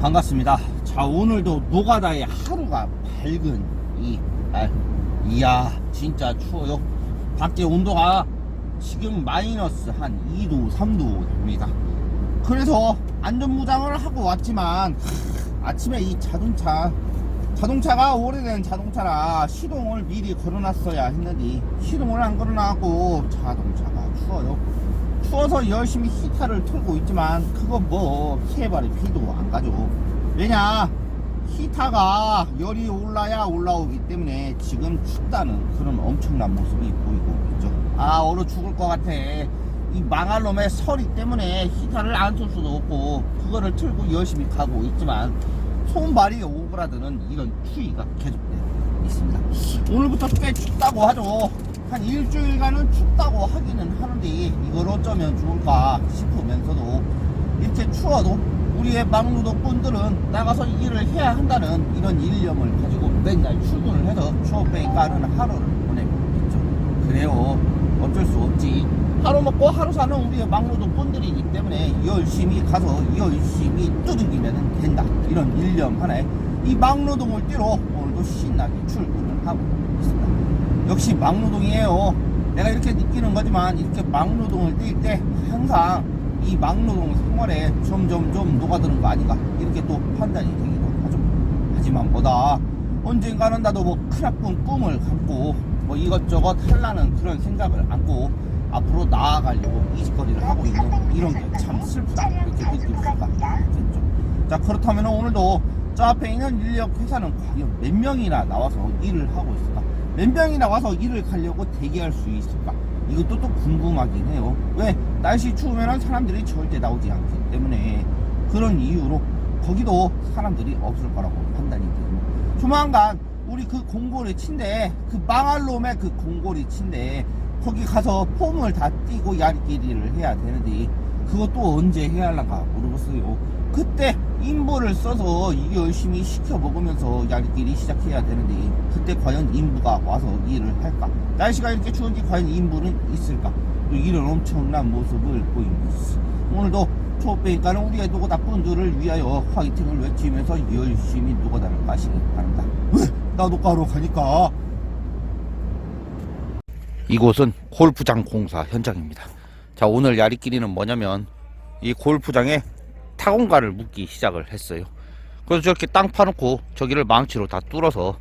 반갑습니다. 자, 오늘도 노가다의 하루가 밝은 이 날. 이야, 진짜 추워요. 밖에 온도가 지금 마이너스 한 2도, 3도 됩니다. 그래서 안전무장을 하고 왔지만, 아침에 이 자동차, 자동차가 오래된 자동차라 시동을 미리 걸어놨어야 했는데, 시동을 안 걸어놔고 자동차가 추워요. 추워서 열심히 히타를 틀고 있지만 그거 뭐 피해발이 피도 안 가죠. 왜냐 히타가 열이 올라야 올라오기 때문에 지금 춥다는 그런 엄청난 모습이 보이고 있죠. 아 얼어 죽을 것 같아. 이 망할 놈의 서리 때문에 히타를 안틀 수도 없고 그거를 틀고 열심히 가고 있지만 손발이 오그라드는 이런 추위가 계속되고 있습니다. 오늘부터 꽤 춥다고 하죠 한 일주일간은 춥다고 하기는 하는데 이걸 어쩌면 좋을까 싶으면서도 이렇게 추워도 우리의 막노동꾼들은 나가서 일을 해야 한다는 이런 일념을 가지고 맨날 출근을 해서 추워빼니까는 하루를 보내고 있죠. 그래요. 어쩔 수 없지. 하루 먹고 하루 사는 우리의 막노동꾼들이기 때문에 열심히 가서 열심히 두들기면 된다. 이런 일념 하나에 이 막노동을 뛰러 오늘도 신나게 출근을 하고 있습니다 역시 막노동이에요. 내가 이렇게 느끼는 거지만 이렇게 막노동을 뛸 때 항상 이 막노동 생활에 점점 좀 녹아드는 거 아닌가 이렇게 또 판단이 되기도 하죠. 하지만 뭐다 언젠가는 나도 뭐 크나쁜 꿈을 갖고 뭐 이것저것 하려는 그런 생각을 안고 앞으로 나아가려고 이직거리를 하고 있는 이런 게 참 슬프다 이렇게 느낄 수가 있겠죠. 자 그렇다면 오늘도 저 앞에 있는 인력 회사는 과연 몇 명이나 나와서 일을 하고 있을까? 몇 명이나 와서 일을 가려고 대기할 수 있을까? 이것도 또 궁금하긴 해요. 왜? 날씨 추우면 사람들이 절대 나오지 않기 때문에 그런 이유로 거기도 사람들이 없을 거라고 판단이 되고 조만간 우리 그 공고리 친데 그 망할 놈의 그 공고리 친데 거기 가서 폼을 다 띄고 야리끼리를 해야 되는데 그것도 언제 해야 할란가 모르겠어요. 그때 인부를 써서 열심히 시켜 먹으면서 야리끼리 시작해야 되는데 그때 과연 인부가 와서 일을 할까? 날씨가 이렇게 추운데 과연 인부는 있을까? 이런 엄청난 모습을 있어. 오늘도 초배니까는 우리의 노고다 분들을 위하여 화이팅을 외치면서 열심히 노고다를 가시기 바랍니다. 왜? 나도 가러 가니까. 이곳은 골프장 공사 현장입니다. 자, 오늘 야리끼리는 뭐냐면 이 골프장에 타공가를 묻기 시작을 했어요. 그래서 저렇게 땅 파놓고 저기를 망치로 다 뚫어서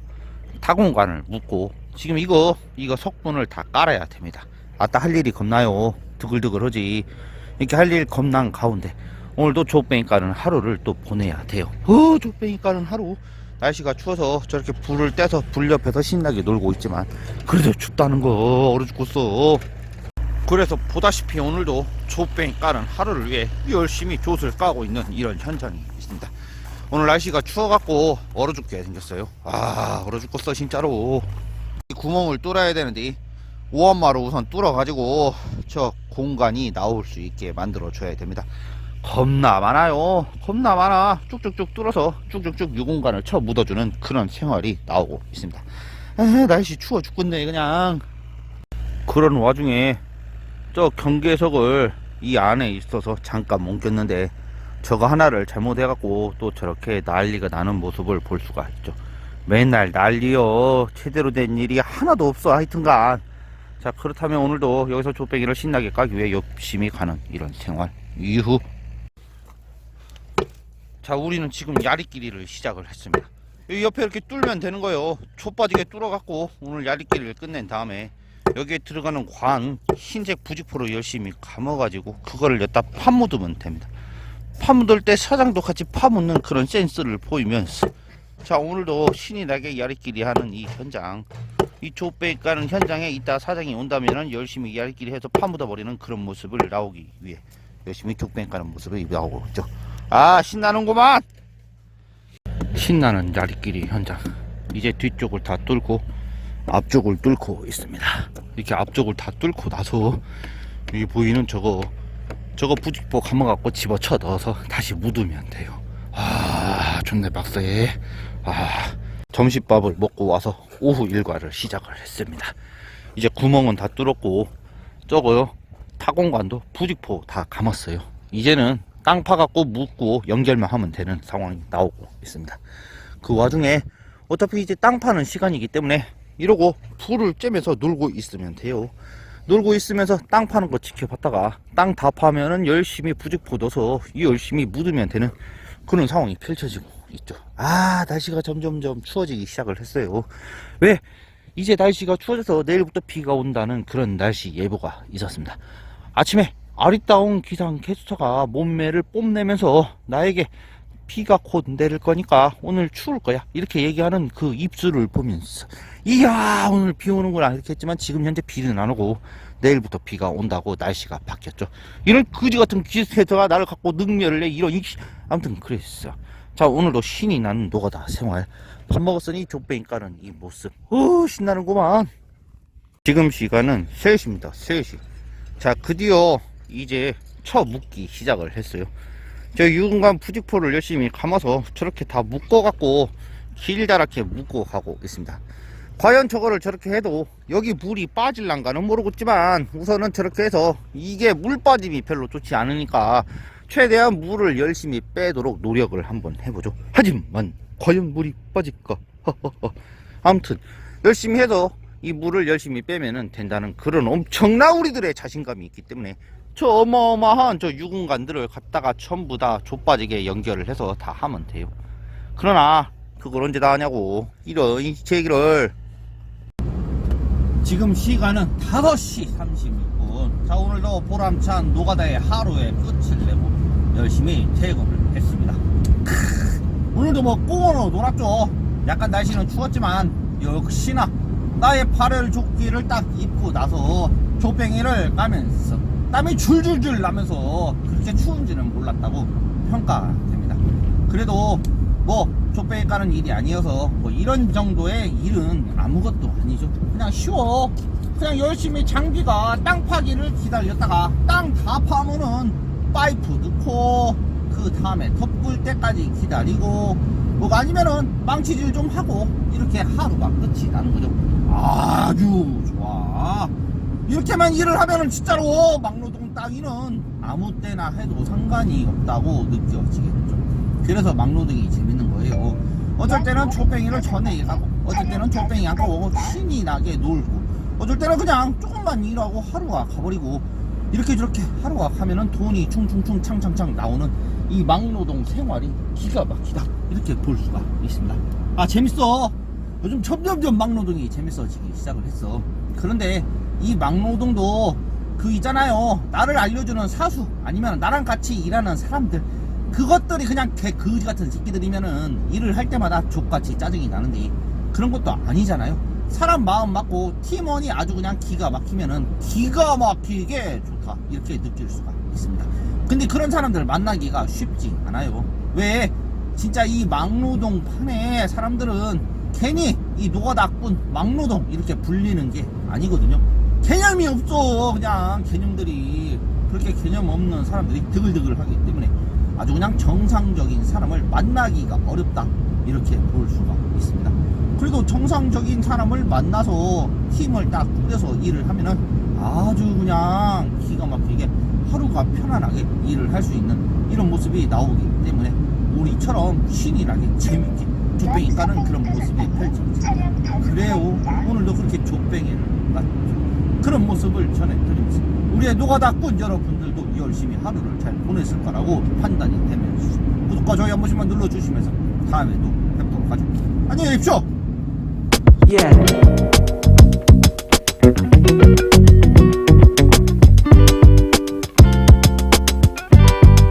타공관을 묻고 지금 이거 이거 석분을 다 깔아야 됩니다. 아따 할 일이 겁나요. 드글드글하지. 이렇게 할 일 겁난 가운데 오늘도 족뱅이가는 하루를 또 보내야 돼요. 어 족뱅이가는 하루 날씨가 추워서 저렇게 불을 떼서 불 옆에서 신나게 놀고 있지만 그래도 춥다는 거 얼어 죽겠어. 그래서 보다시피 오늘도 족뱅이 까는 하루를 위해 열심히 족을 까고 있는 이런 현장이 있습니다. 오늘 날씨가 추워갖고 얼어 죽게 생겼어요. 아 얼어 죽겠어 진짜로. 이 구멍을 뚫어야 되는데 오한마로 우선 뚫어가지고 저 공간이 나올 수 있게 만들어 줘야 됩니다. 겁나 많아요. 겁나 많아. 쭉쭉쭉 뚫어서 쭉쭉쭉 유공간을 쳐 묻어주는 그런 생활이 나오고 있습니다. 에, 날씨 추워 죽겠네 그냥. 그런 와중에 저 경계석을 이 안에 있어서 잠깐 뭉겼는데 저거 하나를 잘못해갖고 또 저렇게 난리가 나는 모습을 볼 수가 있죠. 맨날 난리요. 제대로 된 일이 하나도 없어. 하여튼간. 자, 그렇다면 오늘도 여기서 조빼기를 신나게 까기 위해 열심히 가는 이런 생활. 이후. 자, 우리는 지금 야리끼리를 시작을 했습니다. 옆에 이렇게 뚫면 되는 거예요. 초 빠지게 뚫어갖고 오늘 야리끼리를 끝낸 다음에 여기에 들어가는 관 흰색 부직포로 열심히 감아가지고 그거를 여기다 파묻으면 됩니다. 파묻을 때 사장도 같이 파묻는 그런 센스를 보이면서 자 오늘도 신이 나게 야리끼리 하는 이 현장 이 족배 까는 현장에 이따 사장이 온다면은 열심히 야리끼리 해서 파묻어 버리는 그런 모습을 나오기 위해 열심히 족배 까는 모습을 나오고 있죠. 아 신나는구만. 신나는 야리끼리 현장. 이제 뒤쪽을 다 뚫고 앞쪽을 뚫고 있습니다. 이렇게 앞쪽을 다 뚫고 나서 여기 보이는 저거 저거 부직포 감아갖고 집어쳐 넣어서 다시 묻으면 돼요. 아 좋네 박사에 아 점심밥을 먹고 와서 오후 일과를 시작을 했습니다. 이제 구멍은 다 뚫었고 저거요 타공관도 부직포 다 감았어요. 이제는 땅 파갖고 묻고 연결만 하면 되는 상황이 나오고 있습니다. 그 와중에 어차피 이제 땅 파는 시간이기 때문에 이러고 풀을 쬐면서 놀고 있으면 돼요. 놀고 있으면서 땅 파는 거 지켜봤다가 땅 다 파면은 열심히 부직포 넣어서 열심히 묻으면 되는 그런 상황이 펼쳐지고 있죠. 아, 날씨가 점점점 추워지기 시작을 했어요. 왜? 이제 날씨가 추워져서 내일부터 비가 온다는 그런 날씨 예보가 있었습니다. 아침에 아리따운 기상 캐스터가 몸매를 뽐내면서 나에게 비가 곧 내릴 거니까 오늘 추울 거야. 이렇게 얘기하는 그 입술을 보면서 이야 오늘 비 오는구나 이렇게 했지만 지금 현재 비는 안 오고 내일부터 비가 온다고 날씨가 바뀌었죠. 이런 그지 같은 기스케터가 나를 갖고 능멸을 해 이런 이 아무튼 그랬어. 자 오늘도 신이 나는 노가다 생활 밥 먹었으니 까는 이 모습 오 신나는구만. 지금 시간은 3시입니다. 3시. 자 드디어 이제 쳐 묶기 시작을 했어요. 저 유근간 부직포를 열심히 감아서 저렇게 다 묶어갖고 길다랗게 묶어 가고 있습니다. 과연 저거를 저렇게 해도 여기 물이 빠질란가는 모르겠지만 우선은 저렇게 해서 이게 물 빠짐이 별로 좋지 않으니까 최대한 물을 열심히 빼도록 노력을 한번 해보죠. 하지만 과연 물이 빠질까? 아무튼 열심히 해서 이 물을 열심히 빼면은 된다는 그런 엄청난 우리들의 자신감이 있기 때문에 저 어마어마한 저 유군관들을 갖다가 전부 다 좆빠지게 연결을 해서 다 하면 돼요. 그러나 그걸 언제 다 하냐고. 이런 제 얘기를. 지금 시간은 5시 36분. 자 오늘도 보람찬 노가다의 하루의 끝을 내고 열심히 퇴근을 했습니다. 크, 오늘도 뭐 꽁으로 놀았죠. 약간 날씨는 추웠지만 역시나 나의 발열 조끼를 딱 입고 나서 조뱅이를 까면서 땀이 줄줄줄 나면서 그렇게 추운지는 몰랐다고 평가됩니다. 그래도 뭐 족뱅이 까는 일이 아니어서 뭐 이런 정도의 일은 아무것도 아니죠. 그냥 쉬워. 그냥 열심히 장비가 땅 파기를 기다렸다가 땅 다 파면은 파이프 넣고 그 다음에 덮을 때까지 기다리고 뭐가 아니면은 망치질 좀 하고 이렇게 하루가 끝이 나는 거죠. 아주 좋아 이렇게만 일을 하면은 진짜로 막노동 따위는 아무 때나 해도 상관이 없다고 느껴지겠죠 그래서 막노동이 재밌는 거예요. 어쩔 때는 족뱅이를 전에 가고, 어쩔 때는 안 가고 신이 나게 놀고, 어쩔 때는 그냥 조금만 일하고 하루가 가버리고, 이렇게 저렇게 하루가 가면은 돈이 충충충 창창창 나오는 이 막노동 생활이 기가 막히다. 이렇게 볼 수가 있습니다. 아, 재밌어. 요즘 점점점 막노동이 재밌어지기 시작을 했어. 그런데 이 막노동도 그 있잖아요. 나를 알려주는 사수, 아니면 나랑 같이 일하는 사람들, 그것들이 그냥 개 거지 같은 새끼들이면은 일을 할 때마다 족같이 짜증이 나는데 그런 것도 아니잖아요. 사람 마음 맞고 팀원이 아주 그냥 기가 막히면은 기가 막히게 좋다 이렇게 느낄 수가 있습니다. 근데 그런 사람들 만나기가 쉽지 않아요. 왜? 진짜 이 막노동 판에 사람들은 괜히 이 노가다꾼 막노동 이렇게 불리는 게 아니거든요. 개념이 없어 그냥. 개념들이 그렇게 개념 없는 사람들이 드글드글 하기 때문에 아주 그냥 정상적인 사람을 만나기가 어렵다. 이렇게 볼 수가 있습니다. 그래도 정상적인 사람을 만나서 팀을 딱 꾸려서 일을 하면은 아주 그냥 기가 막히게 하루가 편안하게 일을 할 수 있는 이런 모습이 나오기 때문에 우리처럼 신이라게 재밌게 족뱅이 까는 그런 모습이 펼쳐집니다 그래요. 오늘도 그렇게 족뱅이를 깠죠 그런 모습을 전해드리겠습니다. 우리의 노가다꾼 여러분들도 열심히 하루를 잘 보냈을 거라고 판단이 되면 주십시오. 구독과 좋아요 한 번씩만 눌러주시면서 다음에 또 뵙도록 하죠. 안녕히 계십시오! Yeah.